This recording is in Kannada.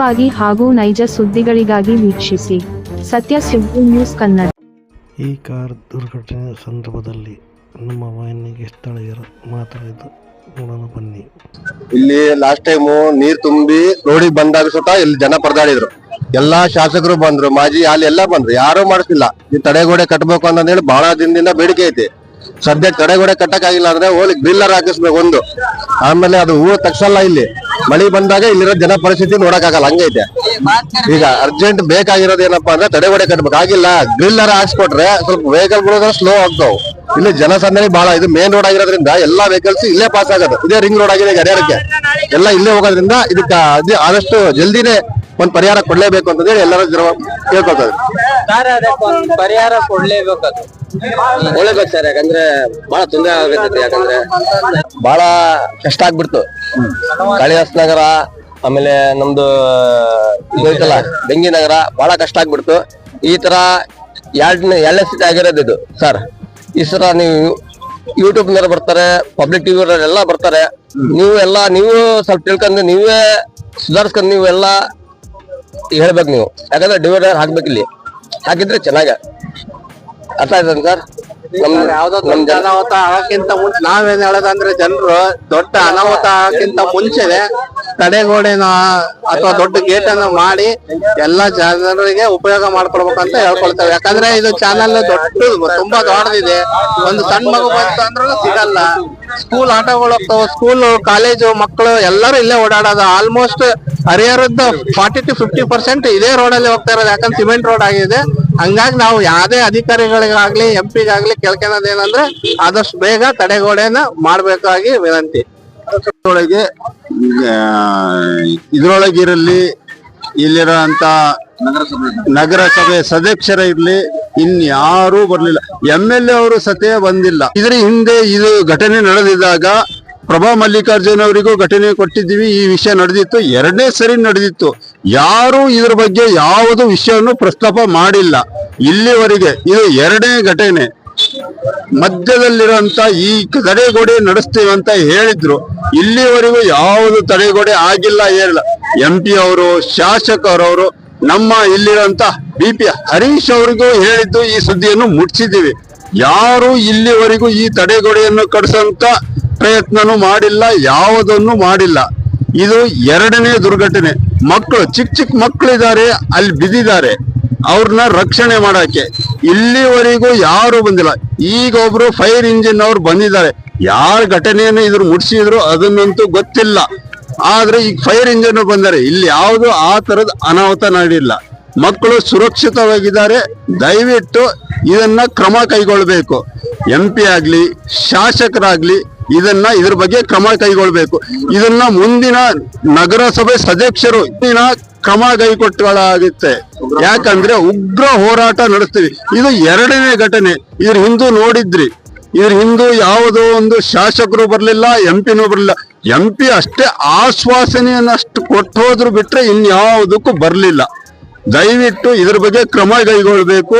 ವಾಗಿ ಹಾಗೂ ನೈಜ ಸುದ್ದಿಗಳಿಗಾಗಿ ವೀಕ್ಷಿಸಿ. ಸತ್ಯ ಸುದ್ದಿ ನ್ಯೂಸ್ ಕನ್ನಡ. ಈ ಕಾರ್ ದುರ್ಘಟನೆ ಸಂದರ್ಭದಲ್ಲಿ ನಮ್ಮ ವಾಹಿನಿಗೆ ಸ್ಥಳೀಯರು ಮಾತಾಡಿದ ನೋಡೋಣ ಬನ್ನಿ. ಇಲ್ಲಿ ಲಾಸ್ಟ್ ಟೈಮ್ ನೀರ್ ತುಂಬಿ ರೋಡಿಗೆ ಬಂದಾಗ ಸುತ್ತ ಇಲ್ಲಿ ಜನ ಪರದಾಡಿದ್ರು. ಎಲ್ಲಾ ಶಾಸಕರು ಬಂದ್ರು ಮಾಜಿ ಅಲ್ಲಿ ಎಲ್ಲಾ ಬಂದ್ರು ಯಾರು ಮಾಡಿಸಿಲ್ಲ ಈ ತಡೆಗೋಡೆ ಕಟ್ಟಬೇಕು ಅಂತ ಹೇಳಿ ಬಹಳ ದಿನದಿಂದ ಬೇಡಿಕೆ ಐತಿ. ಸದ್ಯಕ್ಕೆ ತಡೆಗೋಡೆ ಕಟ್ಟಕ್ ಆಗಿಲ್ಲ ಅಂದ್ರೆ ಹೋಗಿ ಬಿಲ್ಲರ್ ಹಾಕಿಸ್ಬೇಕು ಒಂದು. ಆಮೇಲೆ ಅದು ಹೂವು ತಗ್ಸಲ್ಲ ಇಲ್ಲಿ. ಮಳಿ ಬಂದಾಗ ಇಲ್ಲಿರೋ ಜನ ಪರಿಸ್ಥಿತಿ ನೋಡಕ್ಕಾಗಲ್ಲ ಹಂಗೈತೆ ಈಗ ಅರ್ಜೆಂಟ್ ಬೇಕಾಗಿರೋದು ಏನಪ್ಪಾ ಅಂದ್ರೆ ತಡೆಗೋಡೆ ಕಟ್ಬೇಕು. ಆಗಿಲ್ಲ ಗ್ರಿಲ್ಲರ್ ಹಾಕ್ಸ್ಕೊಟ್ರೆ ಸ್ವಲ್ಪ ವೆಹಿಕಲ್ಗಳು ಸ್ಲೋ ಆಗ್ತಾವ್. ಇಲ್ಲಿ ಜನಸಂದಣಿ ಬಹಳ ಇದು ಮೇನ್ ರೋಡ್ ಆಗಿರೋದ್ರಿಂದ ಎಲ್ಲಾ ವೆಹಿಕಲ್ಸ್ ಇಲ್ಲೇ ಪಾಸ್ ಆಗೋದು. ಇದೇ ರಿಂಗ್ ರೋಡ್ ಆಗಿದೆ ಈಗ ಎಲ್ಲಾ ಇಲ್ಲೇ ಹೋಗೋದ್ರಿಂದ ಇದಕ್ಕೆ ಆದಷ್ಟು ಜಲ್ದಿನೇ ಒಂದ್ ಪರಿಹಾರ ಕೊಡ್ಲೇಬೇಕು ಅಂತ ಹೇಳಿ ಎಲ್ಲರೂ ಜನ ಕೇಳ್ಕೊತಾರೆ ಸರ್ ಅದಕ್ಕೆ ಒಂದು ಪರಿಹಾರ ಕೊಡ್ಲೇಬೇಕು ಅದು. ಸರ್ ಯಾಕಂದ್ರೆ ಬಹಳ ತೊಂದರೆ ಆಗತ್ತೆ ಯಾಕಂದ್ರೆ ಬಹಳ ಕಷ್ಟ ಆಗ್ಬಿಡ್ತು. ಕಾಳಿದಾಸ್ ನಗರ ಆಮೇಲೆ ನಮ್ದು ಇದೈತಲ್ಲ ಬೆಂಗಿ ನಗರ ಬಹಳ ಕಷ್ಟ ಆಗ್ಬಿಡ್ತು. ಈ ತರ ಎರಡನೇ ಎರಡನೇ ಸ್ಥಿತಿ ಆಗಿರೋದು ಇದು ಸರ್. ಈ ಸರ ನೀವು ಯೂಟ್ಯೂಬ್ನಲ್ಲಿ ಬರ್ತಾರೆ ಪಬ್ಲಿಕ್ ಟಿವಿ ಎಲ್ಲ ಬರ್ತಾರೆ. ನೀವು ಎಲ್ಲ ನೀವು ಸ್ವಲ್ಪ ತಿಳ್ಕೊಂಡು ನೀವೇ ಸುಧಾರಿಸ್ಕೊಂಡು ನೀವು ಎಲ್ಲ ಹೇಳ್ಬೇಕು ನೀವು. ಯಾಕಂದ್ರೆ ಡಿವೈಡರ್ ಹಾಕ್ಬೇಕು ಇಲ್ಲಿ. ಹಾಕಿದ್ರೆ ಚೆನ್ನಾಗ. ಅರ್ಥ ಆಯ್ತದ ಸರ್? ನಮ್ ಯಾವ್ದೋ ನಮ್ ಜನ ಅನಾಹುತ ಆಗಕ್ಕಿಂತ ಮುಂಚೆ ನಾವೇನ್ ಹೇಳೋದಂದ್ರೆ ಜನರು ದೊಡ್ಡ ಅನಾಹುತ ಆಗಕ್ಕಿಂತ ಮುಂಚೆನೆ ತಡೆಗೋಡೆನ ಅಥವಾ ದೊಡ್ಡ ಗೇಟ್ ಅನ್ನು ಮಾಡಿ ಎಲ್ಲಾ ಜನರಿಗೆ ಉಪಯೋಗ ಮಾಡ್ಕೊಡ್ಬೇಕಂತ ಹೇಳ್ಕೊಳ್ತೇವೆ. ಯಾಕಂದ್ರೆ ಇದು ಚಾನಲ್ ದೊಡ್ಡದು ತುಂಬಾ ದೊಡ್ಡದಿದೆ. ಒಂದು ಸಣ್ಣ ಮಗು ಬಂತು ಅಂದ್ರೂ ಸಿಗಲ್ಲ. ಸ್ಕೂಲ್ ಆಟೋಗಳು ಹೋಗ್ತಾವ ಸ್ಕೂಲ್ ಕಾಲೇಜು ಮಕ್ಕಳು ಎಲ್ಲರೂ ಇಲ್ಲೇ ಓಡಾಡೋದು. ಆಲ್ಮೋಸ್ಟ್ ಹರಿಹರದ ಫಾರ್ಟಿ ಟು ಫಿಫ್ಟಿ ಪರ್ಸೆಂಟ್ ಇದೇ ರೋಡ್ ಅಲ್ಲಿ ಹೋಗ್ತಾ ಇರೋದು. ಯಾಕಂದ್ರೆ ಸಿಮೆಂಟ್ ರೋಡ್ ಆಗಿದೆ. ಹಂಗಾಗಿ ನಾವು ಯಾವುದೇ ಅಧಿಕಾರಿಗಳಿಗಾಗ್ಲಿ ಎಂ ಪಿಗಾಗ್ಲಿ ಕೇಳ್ಕೊಳೋದು ಏನಂದ್ರೆ ಆದಷ್ಟು ಬೇಗ ತಡೆಗೋಡೆನ ಮಾಡ್ಬೇಕಾಗಿ ವಿನಂತಿ. ಒಳಗೆ ಇದ್ರೊಳಗಿರಲಿ ಇಲ್ಲಿರೋಂತ ನಗರಸಭೆ ಸದಸ್ಯರ ಇರ್ಲಿ ಇನ್ಯಾರೂ ಬರಲಿಲ್ಲ. ಎಂ ಎಲ್ ಎ ಅವರು ಸತ್ಯ ಬಂದಿಲ್ಲ. ಇದರ ಹಿಂದೆ ಇದು ಘಟನೆ ನಡೆದಿದ್ದಾಗ ಪ್ರಭಾ ಮಲ್ಲಿಕಾರ್ಜುನ್ ಅವರಿಗೂ ಘಟನೆ ಕೊಟ್ಟಿದ್ದೀವಿ. ಈ ವಿಷಯ ನಡೆದಿತ್ತು. ಎರಡನೇ ಸರಿ ನಡೆದಿತ್ತು. ಯಾರು ಇದ್ರ ಬಗ್ಗೆ ಯಾವುದು ವಿಷಯವನ್ನು ಪ್ರಸ್ತಾಪ ಮಾಡಿಲ್ಲ. ಇಲ್ಲಿವರೆಗೆ ಇದು ಎರಡನೇ ಘಟನೆ. ಮಧ್ಯದಲ್ಲಿರುವಂತ ಈ ತಡೆಗೋಡೆ ನಡೆಸ್ತೀವಿ ಅಂತ ಹೇಳಿದ್ರು. ಇಲ್ಲಿವರೆಗೂ ಯಾವುದು ತಡೆಗೋಡೆ ಆಗಿಲ್ಲ ಏನಿಲ್ಲ ಎಂ ಪಿ ಅವರು, ಶಾಸಕರವರು ನಮ್ಮ ಇಲ್ಲಿರುವಂತ ಬಿ ಪಿ ಹರೀಶ್ ಅವರಿಗೂ ಹೇಳಿದ್ದು ಈ ಸುದ್ದಿಯನ್ನು ಮುಟ್ಸಿದ್ದೀವಿ. ಯಾರು ಇಲ್ಲಿವರೆಗೂ ಈ ತಡೆಗೋಡೆಯನ್ನು ಕಡಿಸೋಂತ ಪ್ರಯತ್ನನೂ ಮಾಡಿಲ್ಲ, ಯಾವುದನ್ನು ಮಾಡಿಲ್ಲ. ಇದು ಎರಡನೇ ದುರ್ಘಟನೆ. ಮಕ್ಕಳು, ಚಿಕ್ಕ ಚಿಕ್ಕ ಮಕ್ಕಳಿದ್ದಾರೆ, ಅಲ್ಲಿ ಬಿದ್ದಿದ್ದಾರೆ. ಅವ್ರನ್ನ ರಕ್ಷಣೆ ಮಾಡಕ್ಕೆ. ಇಲ್ಲಿವರೆಗೂ ಯಾರು ಬಂದಿಲ್ಲ. ಈಗ ಒಬ್ರು ಫೈರ್ ಇಂಜಿನ್ ಅವ್ರು ಬಂದಿದ್ದಾರೆ. ಯಾರ ಘಟನೆಯನ್ನು ಇದ್ರ ಮುಟ್ಸಿದ್ರು ಅದನ್ನಂತೂ ಗೊತ್ತಿಲ್ಲ. ಆದ್ರೆ ಈಗ ಫೈರ್ ಇಂಜಿನ್ ಬಂದರೆ ಇಲ್ಲಿ ಯಾವುದು ಆ ತರದ ಅನಾಹುತ ನಡೆಯಿಲ್ಲ ಮಕ್ಕಳು ಸುರಕ್ಷಿತವಾಗಿದ್ದಾರೆ. ದಯವಿಟ್ಟು ಇದನ್ನ ಕ್ರಮ ಕೈಗೊಳ್ಬೇಕು. ಎಂ ಪಿ ಆಗ್ಲಿ, ಶಾಸಕರಾಗ್ಲಿ ಇದನ್ನ ಇದ್ರ ಬಗ್ಗೆ ಕ್ರಮ ಕೈಗೊಳ್ಬೇಕು. ಇದನ್ನ ಮುಂದಿನ ನಗರಸಭೆ ಸದಸ್ಯರು ಇಂದಿನ ಕ್ರಮ ಕೈಗೊಟ್ಟಗಳಾಗುತ್ತೆ ಯಾಕಂದ್ರೆ ಉಗ್ರ ಹೋರಾಟ ನಡೆಸ್ತೀವಿ. ಇದು ಎರಡನೇ ಘಟನೆ. ಇದ್ರ ಹಿಂದೂ ನೋಡಿದ್ರಿ. ಇದ್ರ ಹಿಂದೂ ಯಾವುದೋ ಒಂದು ಶಾಸಕರು ಬರಲಿಲ್ಲ ಎಂ ಪಿನೂ ಬರ್ಲಿಲ್ಲ. ಎಂ ಪಿ ಅಷ್ಟೇ ಆಶ್ವಾಸನೆಯನ್ನಷ್ಟು ಕೊಟ್ಟು ಹೋದ್ರು ಬಿಟ್ರೆ ಇನ್ಯಾವುದಕ್ಕೂ ಬರಲಿಲ್ಲ. ದಯವಿಟ್ಟು ಇದ್ರ ಬಗ್ಗೆ ಕ್ರಮ ಕೈಗೊಳ್ಬೇಕು